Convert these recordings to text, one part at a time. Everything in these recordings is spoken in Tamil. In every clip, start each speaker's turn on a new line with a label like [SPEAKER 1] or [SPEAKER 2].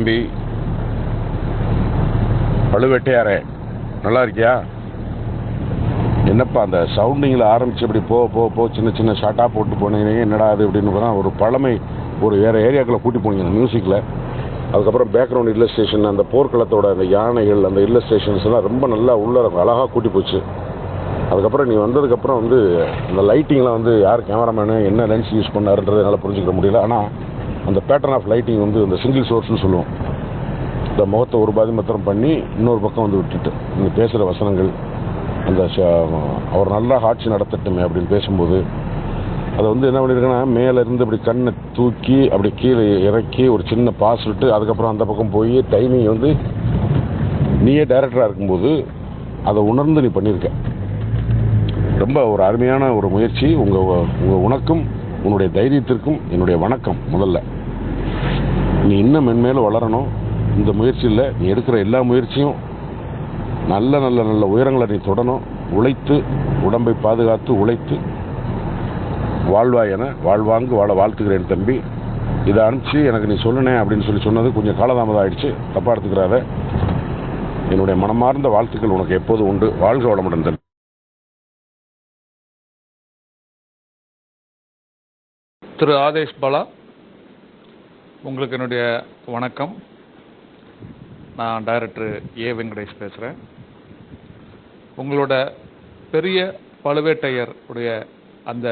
[SPEAKER 1] தம்பி. பழுவேட்டையாரே நல்லா இருக்கியா? என்னப்பா அந்த சவுண்டிங்கில் ஆரம்பிச்சு அப்படி போக போக போக சின்ன சின்ன ஷார்ட்டாக போட்டு போனீங்க என்னடா அது அப்படின்னு பார்த்தா ஒரு பழமை ஒரு வேறு ஏரியாக்களை கூட்டி போனீங்க மியூசிக்கில் அதுக்கப்புறம் பேக்ரவுண்ட் இல்லஸ்ட்ரேஷன் அந்த போர்க்களத்தோட அந்த யானைகள் அந்த இல்லஸ்ட்ரேஷன்ஸ் எல்லாம் ரொம்ப நல்லா உள்ள அழகாக கூட்டி போச்சு. அதுக்கப்புறம் நீ வந்ததுக்கப்புறம் வந்து அந்த லைட்டிங்லாம் வந்து யார் கேமராமேனு என்ன லென்ஸ் யூஸ் பண்ணாருன்றது என்னால் புரிஞ்சுக்க முடியல. ஆனால் அந்த பேட்டர்ன் ஆஃப் லைட்டிங் வந்து அந்த சிங்கிள் சோர்ஸ்னு சொல்லுவோம். இந்த முகத்தை ஒரு பாதி மாத்திரம் பண்ணி இன்னொரு பக்கம் வந்து விட்டுட்டு நீங்கள் பேசுகிற வசனங்கள் அந்த அவர் நல்லா ஆட்சி நடத்தட்டுமே அப்படின்னு பேசும்போது அதை வந்து என்ன பண்ணியிருக்கேன்னா மேலே இருந்து அப்படி கண்ணை தூக்கி அப்படி கீழே இறக்கி ஒரு சின்ன பாஸ் விட்டு அதுக்கப்புறம் அந்த பக்கம் போய் டைமிங் வந்து நீயே டைரக்டராக இருக்கும்போது அதை உணர்ந்து நீ பண்ணியிருக்க ரொம்ப ஒரு அருமையான ஒரு முயற்சி. உங்கள் உங்கள் உனக்கும் உன்னுடைய தைரியத்திற்கும் என்னுடைய வணக்கம் முதல்ல. நீ இன்னும் மென்மேலும் வளரணும். இந்த முயற்சியில் நீ எடுக்கிற எல்லா முயற்சியும் நல்ல நல்ல நல்ல உயரங்களை நீ தொடணும். உழைத்து உடம்பை பாதுகாத்து உழைத்து வாழ்வாய் என வாழ்வாங்கு வாழ வாழ்த்துக்கிறேன் தம்பி. இதை அனுப்பிச்சு எனக்கு நீ சொல்லுனே அப்படின்னு சொல்லி சொன்னது கொஞ்சம் காலதாமதம் ஆயிடுச்சு. தப்பா எடுத்துக்கிறாத. என்னுடைய மனமார்ந்த வாழ்த்துக்கள் உனக்கு எப்போதும் உண்டு. வாழ்க வளமுடன் தம்பி.
[SPEAKER 2] திரு ஆதேஷ் பாலா. உங்களுக்கு என்னுடைய வணக்கம். நான் டைரக்டர் ஏ வெங்கடேஷ் பேசுகிறேன் உங்களோட பெரிய பழுவேட்டையர் உடைய அந்த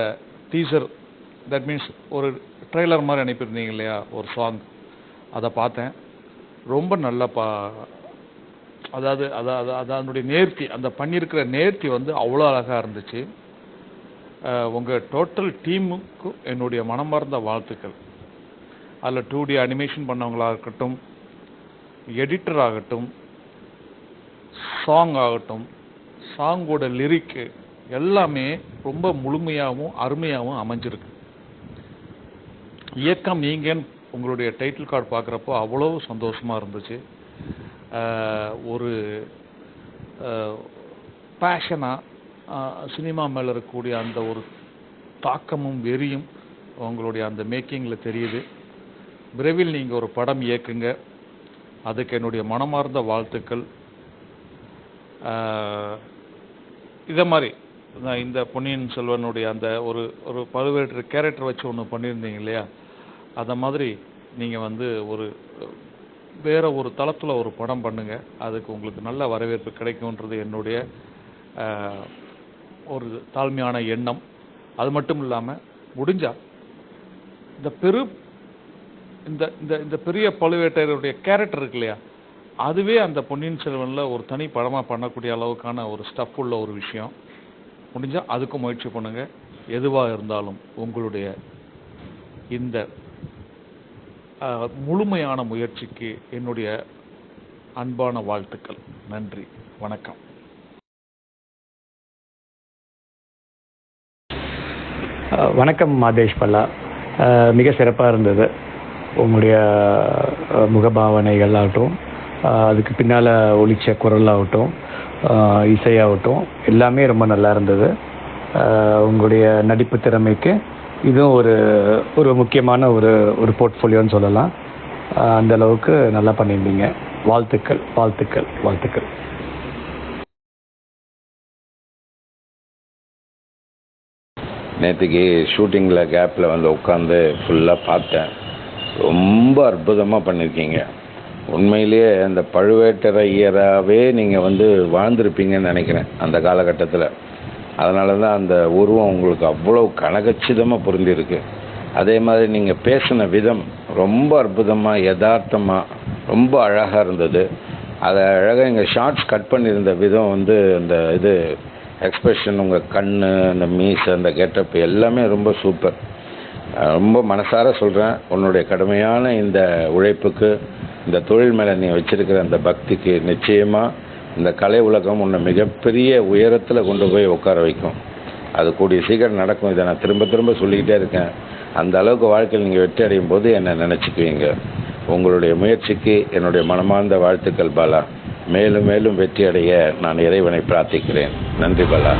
[SPEAKER 2] டீசர் தட் மீன்ஸ் ஒரு ட்ரெய்லர் மாதிரி அனுப்பியிருந்தீங்க இல்லையா? ஒரு சாங் அதை பார்த்தேன். ரொம்ப நல்லா பா அதாவது அதாவது அதனுடைய நேர்த்தி அந்த பண்ணியிருக்கிற நேர்த்தி வந்து அவ்வளோ அழகாக இருந்துச்சு. உங்கள் டோட்டல் டீமுக்கும் என்னுடைய மனமார்ந்த வாழ்த்துக்கள். அதில் டூ டி அனிமேஷன் பண்ணவங்களா இருக்கட்டும் எடிட்டர் ஆகட்டும் சாங் ஆகட்டும் சாங்கோட லிரிக்கு எல்லாமே ரொம்ப முழுமையாகவும் அருமையாகவும் அமைஞ்சிருக்கு. இயக்கம் நீங்கன்னு உங்களுடைய டைட்டில் கார்டு பார்க்குறப்போ அவ்வளோ சந்தோஷமாக இருந்துச்சு. ஒரு பேஷனாக சினிமா மேலே இருக்கக்கூடிய அந்த ஒரு தாக்கமும் வெறியும் உங்களுடைய அந்த மேக்கிங்கில் தெரியுது. விரைவில் நீங்கள் ஒரு படம் இயக்குங்க. அதுக்கு என்னுடைய மனமார்ந்த வாழ்த்துக்கள். இதை மாதிரி நான் இந்த பொன்னியின் செல்வனுடைய அந்த ஒரு ஒரு பழுவேற்று கேரக்டர் வச்சு ஒன்று பண்ணியிருந்தீங்க இல்லையா? அந்த மாதிரி நீங்கள் வந்து ஒரு வேற ஒரு தளத்தில் ஒரு படம் பண்ணுங்க. அதுக்கு உங்களுக்கு நல்ல வரவேற்பு கிடைக்கும்ன்றது என்னுடைய ஒரு தாழ்மையான எண்ணம். அது மட்டும் இல்லாமல் முடிஞ்சால் இந்த பெரு இந்த இந்த இந்த பெரிய பழுவேட்டையருடைய கேரக்டர் இருக்கு இல்லையா? அதுவே அந்த பொன்னியின் செல்வனில் ஒரு தனி படமாக பண்ணக்கூடிய அளவுக்கான ஒரு ஸ்டஃப் உள்ள ஒரு விஷயம். முடிஞ்சால் அதுக்கும் முயற்சி பண்ணுங்க. எதுவாக இருந்தாலும் உங்களுடைய இந்த முழுமையான முயற்சிக்கு என்னுடைய அன்பான வாழ்த்துக்கள். நன்றி. வணக்கம்.
[SPEAKER 3] வணக்கம் மாதேஷ் பல்லா. மிக சிறப்பாக இருந்தது. உங்களுடைய முகபாவனைகள் ஆகட்டும் அதுக்கு பின்னால் ஒழிச்ச குரலாகட்டும் இசையாகட்டும் எல்லாமே ரொம்ப நல்லா இருந்தது. உங்களுடைய நடிப்பு திறமைக்கு இதுவும் ஒரு ஒரு முக்கியமான ஒரு ஒரு போர்ட்ஃபோலியோன்னு சொல்லலாம். அந்த அளவுக்கு நல்லா பண்ணியிருந்தீங்க. வாழ்த்துக்கள் வாழ்த்துக்கள் வாழ்த்துக்கள்.
[SPEAKER 4] நேற்றுக்கு ஷூட்டிங்கில் கேப்பில் வந்து உட்காந்து ஃபுல்லாக பார்த்தேன். ரொம்ப அற்புதமாக பண்ணியிருக்கீங்க உண்மையிலேயே அந்த பழுவேட்டரையராகவே நீங்கள் வந்து வாழ்ந்திருப்பீங்கன்னு நினைக்கிறேன் அந்த காலகட்டத்தில். அதனால தான் அந்த உருவம் உங்களுக்கு அவ்வளோ கனகச்சிதமாக புரிஞ்சிருக்கு அதே மாதிரி நீங்கள் பேசின விதம் ரொம்ப அற்புதமாக யதார்த்தமாக ரொம்ப அழகாக இருந்தது. அதை அழகாக எங்கள் ஷார்ட்ஸ் கட் பண்ணியிருந்த விதம் வந்து அந்த இது எக்ஸ்பிரஷன் உங்கள் கண் அந்த மீஸ் அந்த கெட்டப் எல்லாமே ரொம்ப சூப்பர் ரொம்ப மனசார சொல்கிறேன் உன்னுடைய கடுமையான இந்த உழைப்புக்கு இந்த தொழில் மேலே நீ வச்சிருக்கிற அந்த பக்திக்கு நிச்சயமாக இந்த கலை உலகம் உன்னை மிகப்பெரிய உயரத்தில் கொண்டு போய் உட்கார வைக்கும். அது கூடிய சீக்கிரம் நடக்கும். இதை நான் திரும்ப திரும்ப சொல்லிக்கிட்டே இருக்கேன். அந்த அளவுக்கு வாழ்க்கையில் நீங்கள் வெற்றி அடையும் போது என்னை நினச்சிக்குவீங்க. உங்களுடைய முயற்சிக்கு என்னுடைய மனமார்ந்த வாழ்த்துக்கள் பாலா. மேலும் மேலும் வெற்றி அடைய நான் இறைவனை பிரார்த்திக்கிறேன். நன்றி பாலா.